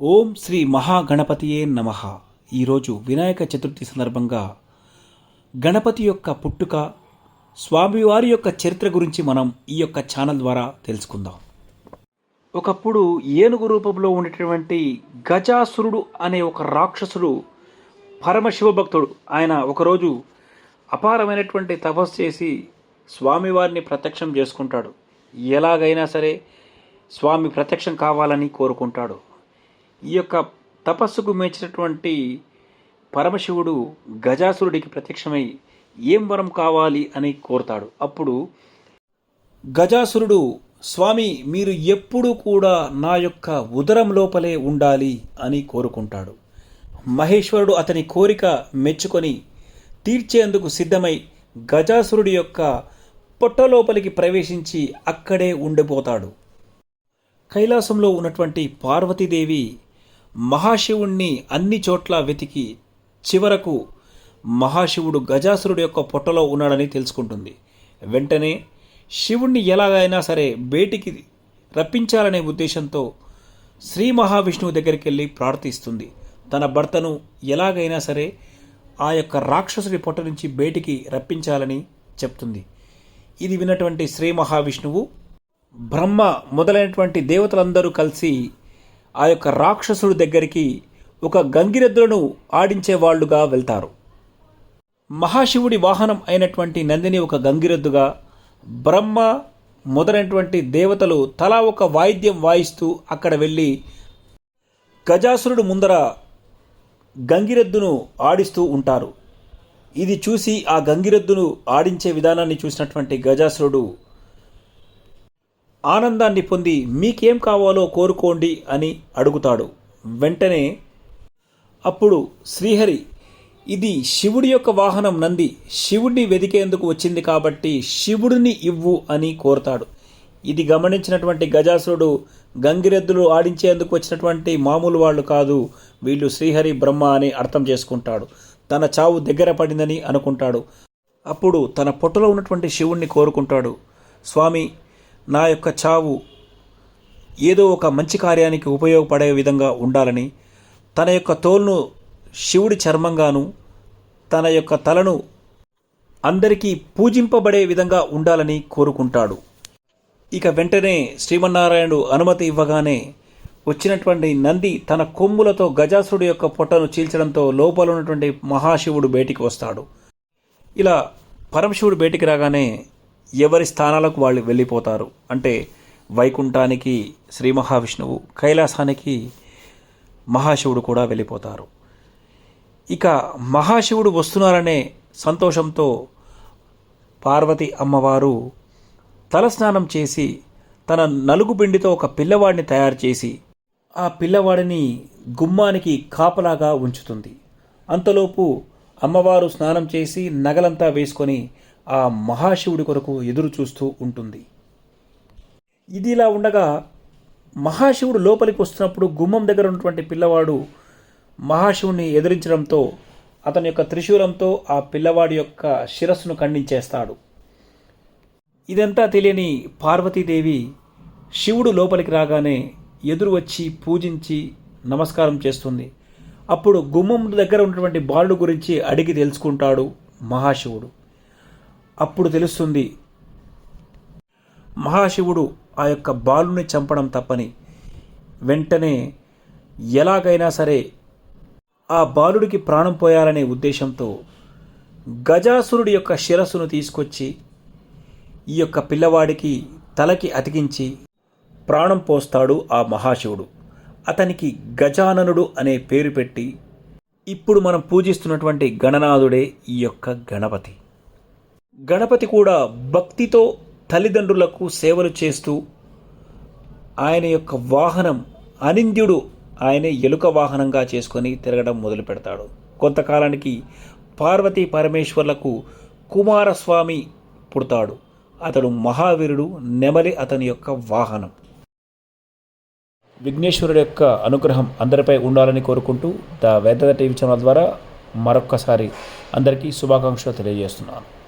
ఓం శ్రీ మహాగణపతియే నమ. ఈరోజు వినాయక చతుర్థి సందర్భంగా గణపతి యొక్క పుట్టుక స్వామివారి యొక్క చరిత్ర గురించి మనం ఈ యొక్క ఛానల్ ద్వారా తెలుసుకుందాం. ఒకప్పుడు ఏనుగు రూపంలో ఉండేటువంటి గజాసురుడు అనే ఒక రాక్షసుడు పరమశివ భక్తుడు ఆయన ఒకరోజు అపారమైనటువంటి తపస్సు చేసి స్వామివారిని ప్రత్యక్షం చేసుకుంటాడు. ఎలాగైనా సరే స్వామి ప్రత్యక్షం కావాలని కోరుకుంటాడు. ఈ యొక్క తపస్సుకు మెచ్చినటువంటి పరమశివుడు గజాసురుడికి ప్రత్యక్షమై ఏం వరం కావాలి అని కోరుతాడు. అప్పుడు గజాసురుడు స్వామి మీరు ఎప్పుడూ కూడా నా యొక్క ఉదరం లోపలే ఉండాలి అని కోరుకుంటాడు. మహేశ్వరుడు అతని కోరిక మెచ్చుకొని తీర్చేందుకు సిద్ధమై గజాసురుడి యొక్క పొట్ట లోపలికి ప్రవేశించి అక్కడే ఉండిపోతాడు. కైలాసంలో ఉన్నటువంటి పార్వతీదేవి మహాశివుణ్ణి అన్ని చోట్ల వెతికి చివరకు మహాశివుడు గజాసురుడు యొక్క పొట్టలో ఉన్నాడని తెలుసుకుంటుంది. వెంటనే శివుణ్ణి ఎలాగైనా సరే బయటికి రప్పించాలనే ఉద్దేశంతో శ్రీ మహావిష్ణువు దగ్గరికి వెళ్ళి ప్రార్థిస్తుంది. తన భర్తను ఎలాగైనా సరే ఆ యొక్క రాక్షసుడి పొట్ట నుంచి బయటికి రప్పించాలని చెప్తుంది. ఇది విన్నటువంటి శ్రీ మహావిష్ణువు. బ్రహ్మ మొదలైనటువంటి దేవతలందరూ కలిసి ఆ యొక్క రాక్షసుడి దగ్గరికి ఒక గంగిరెద్దులను ఆడించే వాళ్ళుగా వెళ్తారు. మహాశివుడి వాహనం అయినటువంటి నందిని ఒక గంగిరెద్దుగా బ్రహ్మ మొదలైనటువంటి దేవతలు తలా ఒక వాయిద్యం వాయిస్తూ అక్కడ వెళ్ళి గజాసురుడు ముందర గంగిరెద్దును ఆడిస్తూ ఉంటారు. ఇది చూసి ఆ గంగిరెద్దును ఆడించే విధానాన్ని చూసినటువంటి గజాసురుడు ఆనందాన్ని పొంది మీకేం కావాలో కోరుకోండి అని అడుగుతాడు. వెంటనే అప్పుడు శ్రీహరి ఇది శివుడి యొక్క వాహనం నంది శివుడిని వెదికేందుకు వచ్చింది కాబట్టి శివుడిని ఇవ్వు అని కోరుతాడు. ఇది గమనించినటువంటి గజాసురుడు గంగిరెద్దులు ఆడించేందుకు వచ్చినటువంటి మామూలు వాళ్ళు కాదు వీళ్ళు శ్రీహరి బ్రహ్మ అని అర్థం చేసుకుంటాడు. తన చావు దగ్గర పడిందని అనుకుంటాడు. అప్పుడు తన పొట్టలో ఉన్నటువంటి శివుణ్ణి కోరుకుంటాడు. స్వామి నా యొక్క చావు ఏదో ఒక మంచి కార్యానికి ఉపయోగపడే విధంగా ఉండాలని తన యొక్క తోలును శివుడి చర్మంగాను తన యొక్క తలను అందరికీ పూజింపబడే విధంగా ఉండాలని కోరుకుంటాడు. ఇక వెంటనే శ్రీమన్నారాయణుడు అనుమతి ఇవ్వగానే వచ్చినటువంటి నంది తన కొమ్ములతో గజాసుడు యొక్క పొట్టను చీల్చడంతో లోపల ఉన్నటువంటి మహాశివుడు బయటికి వస్తాడు. ఇలా పరమశివుడు బయటికి రాగానే ఎవరి స్థానాలకు వాళ్ళు వెళ్ళిపోతారు? అంటే వైకుంఠానికి శ్రీ మహావిష్ణువు కైలాసానికి మహాశివుడు కూడా వెళ్ళిపోతారు. ఇక మహాశివుడు వస్తున్నారనే సంతోషంతో పార్వతి అమ్మవారు తలస్నానం చేసి తన నలుగు పిండితో ఒక పిల్లవాడిని తయారు చేసి ఆ పిల్లవాడిని గుమ్మానికి కాపలాగా ఉంచుతుంది. అంతలోపు అమ్మవారు స్నానం చేసి నగలంతా వేసుకొని ఆ మహాశివుడి కొరకు ఎదురు చూస్తూ ఉంటుంది. ఇది ఇలా ఉండగా మహాశివుడు లోపలికి వస్తున్నప్పుడు గుమ్మం దగ్గర ఉన్నటువంటి పిల్లవాడు మహాశివుని ఎదిరించడంతో అతని యొక్క త్రిశూలంతో ఆ పిల్లవాడి యొక్క శిరస్సును ఖండించేస్తాడు. ఇదంతా తెలియని పార్వతీదేవి శివుడు లోపలికి రాగానే ఎదురు వచ్చి పూజించి నమస్కారం చేస్తుంది. అప్పుడు గుమ్మం దగ్గర ఉన్నటువంటి బాలుడు గురించి అడిగి తెలుసుకుంటాడు మహాశివుడు. అప్పుడు తెలుస్తుంది. మహాశివుడు ఆ యొక్క బాలుని చంపడం తప్పని. వెంటనే ఎలాగైనా సరే ఆ బాలుడికి ప్రాణం పోయాలనే ఉద్దేశంతో గజాసురుడి యొక్క శిరస్సును తీసుకొచ్చి ఈ యొక్క పిల్లవాడికి తలకి అతికించి ప్రాణం పోస్తాడు ఆ మహాశివుడు. అతనికి గజాననుడు అనే పేరు పెట్టి ఇప్పుడు మనం పూజిస్తున్నటువంటి గణనాథుడే ఈ యొక్క గణపతి. గణపతి కూడా భక్తితో తల్లిదండ్రులకు సేవలు చేస్తూ ఆయన యొక్క వాహనం అనింద్యుడు ఆయనే ఎలుక వాహనంగా చేసుకొని తిరగడం మొదలు పెడతాడు. కొంతకాలానికి పార్వతీ పరమేశ్వర్లకు కుమారస్వామి పుడతాడు. అతడు మహావీరుడు నెమలి అతని యొక్క వాహనం. విఘ్నేశ్వరుడు యొక్క అనుగ్రహం అందరిపై ఉండాలని కోరుకుంటూ ద వేద టీవీ ఛానల్ ద్వారా మరొక్కసారి అందరికీ శుభాకాంక్షలు తెలియజేస్తున్నాను.